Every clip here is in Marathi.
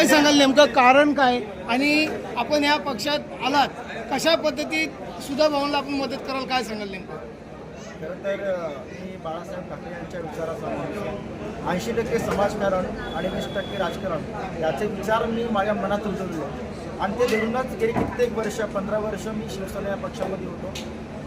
काय सांगाल नेमकं? कारण काय? आणि आपण या पक्षात आलात. कशा पद्धतीत सुधा भाऊंना आपण मदत कराल? काय सांगाल नेमकं? खरं तर मी बाळासाहेब ठाकरे यांच्या विचाराचा ऐंशी टक्के समाजकारण आणि वीस टक्के राजकारण याचे विचार मी माझ्या मनात रुजवले आणि ते धरूनच गेली कित्येक वर्ष पंधरा वर्ष मी शिवसेना या पक्षामध्ये होतो.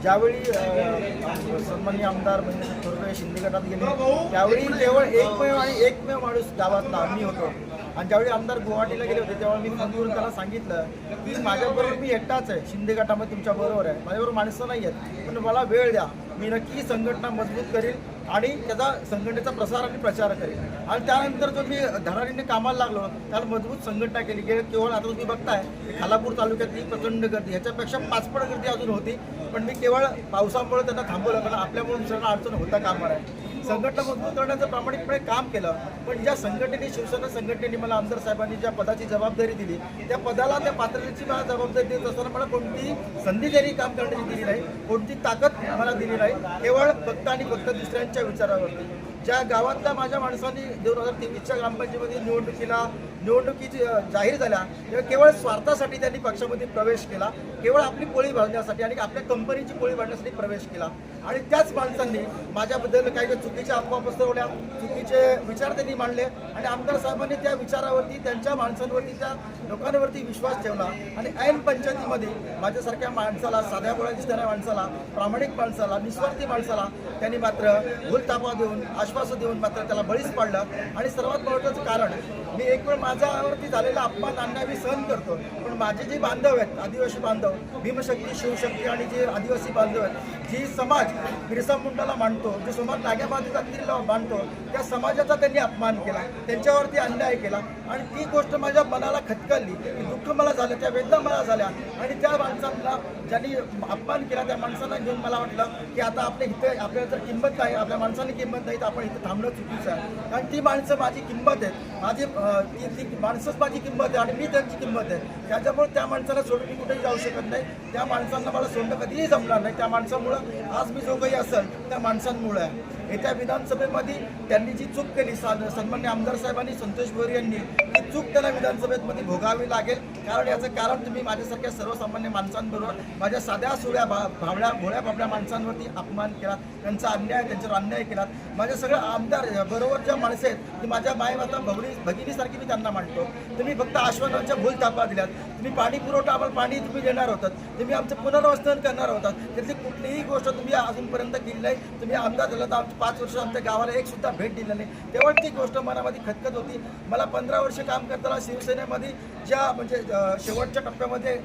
ज्यावेळी अ, सन्माननीय आमदार म्हणजे थोरवे शिंदे गटात गेले त्यावेळी केवळ एकमेव आणि एकमेव माणूस गावातला मी होतो आणि ज्यावेळी आमदार गुवाहाटीला गेले होते तेव्हा मी फोनवरून त्याला सांगितलं की माझ्याबरोबर मी एकटाच आहे शिंदे गटामध्ये तुमच्या बरोबर आहे माझ्याबरोबर माणसं नाही आहेत पण मला वेळ द्या मी नक्की संघटना मजबूत करील आणि त्याचा संघटनेचा प्रसार आणि प्रचार करेल. आणि त्यानंतर जो मी धरारीने कामाला लागलो त्याला मजबूत संघटना केली की केवळ आता तुम्ही बघताय की खालापूर तालुक्यातली प्रचंड गर्दी ह्याच्यापेक्षा पाचपट गर्दी अजून होती पण मी केवळ पावसामुळे त्यांना थांबवलं कारण आपल्यामुळे दुसऱ्यांना अडचण होता कामावर आहे. संघटना मजबूत करण्याचं प्रामाणिकपणे काम केलं पण ज्या संघटनेने शिवसेना संघटनेने मला आमदार साहेबांनी ज्या पदाची जबाबदारी दिली त्या पदाला त्या पात्रतेची मला जबाबदारी देत असताना मला कोणती संधी त्यांनी काम करण्याची दिली नाही कोणती ताकद मला दिली नाही केवळ फक्त आणि फक्त दुसऱ्यांच्या विचारावरती. ज्या गावातल्या माझ्या माणसांनी दोन हजार तेवीसच्या ग्रामपंचायतीमध्ये निवडणुकीला निवडणुकीची जाहीर झाल्या तेव्हा केवळ स्वार्थासाठी त्यांनी पक्षामध्ये प्रवेश केला केवळ आपली पोळी भाजण्यासाठी आणि आपल्या कंपनीची पोळी भाजण्यासाठी प्रवेश केला. आणि त्याच माणसांनी माझ्याबद्दल काही ज्या चुकीच्या अफवा पसरवल्या चुकीचे विचार त्यांनी मांडले आणि आमदार साहेबांनी त्या विचारावरती त्यांच्या माणसांवरती त्या लोकांवरती विश्वास ठेवला. आणि ऐन पंचायतीमध्ये माझ्यासारख्या माणसाला साध्या बोळा दिसणाऱ्या माणसाला प्रामाणिक माणसाला निस्वार्थी माणसाला त्यांनी मात्र भूलतापा देऊन आश्वासन देऊन मात्र त्याला बळीच पाडलं. आणि सर्वात महत्त्वाचं कारण मी एक वेळ माझ्यावरती झालेला अपमान अन्याय मी सहन करतो. पण माझे जे बांधव आहेत आदिवासी बांधव भीमशक्ती शिवशक्ती आणि जे आदिवासी बांधव आहेत जी समाज बिरसा मुंडाला मांडतो जो समाज नाग्या बांधकातील मांडतो त्या समाजाचा त्यांनी अपमान केला त्यांच्यावरती अन्याय केला. आणि ती गोष्ट माझ्या मनाला खटकली की दुःख मला झालं त्या वेदना मला झाल्या. आणि त्या माणसांना ज्यांनी अपमान केला त्या माणसांना घेऊन मला वाटलं की आता आपल्या इथं आपल्याला जर किंमत नाही आपल्या माणसांनी किंमत नाही तर आपण इथं थांबणं चुकीचं आहे. कारण ती माणसं माझी किंमत आहे माझी ती ती माणसंच माझी किंमत आहे आणि मी त्यांची किंमत आहे. त्याच्यामुळे त्या माणसाला सोडून मी कुठेही जाऊ शकत नाही. त्या माणसांना मला सोडणं कधीही जमणार नाही. त्या माणसामुळं आज मी जो काही असेल त्या माणसांमुळे. आहे येत्या विधानसभेमध्ये त्यांनी जी चूक केली सन्मान्य आमदार साहेबांनी संतोष भोरे यांनी ती चूक त्यांना विधानसभेमध्ये भोगावी लागेल. कारण याचं कारण तुम्ही माझ्यासारख्या सर्वसामान्य माणसांबरोबर माझ्या साध्या सोळ्या भा भावड्या भोळ्या भाबड्या माणसांवरती अपमान केला त्यांचा अन्याय त्यांच्यावर अन्याय केला माझ्या सगळ्या आमदार बरोबर ज्या माणसं आहेत ती माझ्या मायमाता भगिनी भगिनीसारखी मी त्यांना मांडतो तुम्ही फक्त आश्वासनाच्या भूल थापा दिल्यात. तुम्ही पाणी पुरवठा आम्हाला पाणी तुम्ही देणार होतात. तुम्ही आमचं पुनर्वसन करणार होतात. त्यातली कुठलीही गोष्ट तुम्ही अजूनपर्यंत केली नाही. तुम्ही आमदार झाला तर आमच्या पाच वर्ष आमच्या गावाला एक सुद्धा भेट दिली नाही. तेव्हा ती गोष्ट मनामध्ये खतखत होती. मला पंधरा वर्ष काम करताना शिवसेनेमध्ये ज्या म्हणजे शेवटच्या टप्प्यामध्ये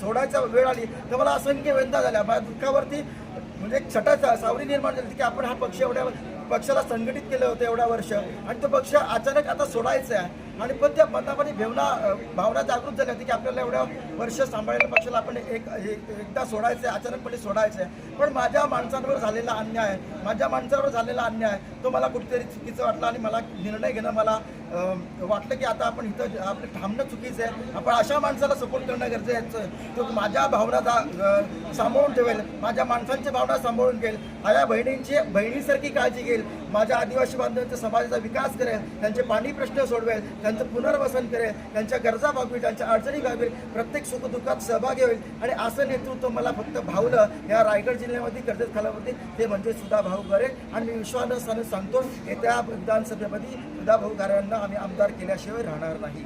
सोडायचा वेळ आली तर मला असंख्य वेदना झाल्या. माझ्या दुःखावरती म्हणजे एक सावरी निर्माण झाली होती की आपण हा पक्ष एवढ्या पक्षाला संघटित केलं होतं एवढ्या वर्ष. आणि तो पक्ष अचानक आता सोडायचा आहे. आणि पण त्या मनामध्ये भेवना भावना जागृत झाली होती की आपल्याला एवढ्या वर्ष सांभाळलेल्या पक्षाला आपण एक एक- एकदा सोडायचं आहे अचानकपणे सोडायचं आहे पण माझ्या माणसांवर झालेला अन्याय माझ्या माणसावर झालेला अन्याय तो मला कुठेतरी चुकीचं वाटला आणि मला निर्णय घेणं मला वाटलं की आता आपण इथं आपलं थांबणं चुकीचं आहे. आपण अशा माणसाला सपोर्ट करणं गरजेचं आहे. तो माझ्या भावना जा सांभाळून ठेवेल. माझ्या माणसांची भावना सांभाळून घेईल. माझ्या बहिणींची बहिणीसारखी काळजी घेईल. माझ्या आदिवासी बांधवांच्या समाजाचा विकास करेल. त्यांचे पाणी प्रश्न सोडवेल. त्यांचं पुनर्वसन करेल. त्यांच्या गरजा भागवेल. त्यांच्या अडचणी भागवेल. प्रत्येक सुखदुःखात सहभागी होईल. आणि असं नेतृत्व मला फक्त भावलं या रायगड जिल्ह्यामध्ये कर्जत खालावरती ते म्हणजे सुद्धा भाऊ करेल आणि मी विश्वासाने सांगतो येत्या विधानसभेमध्ये सुद्धा भाऊ गाऱ्यांना आम्ही आमदार केल्याशिवाय राहणार नाही.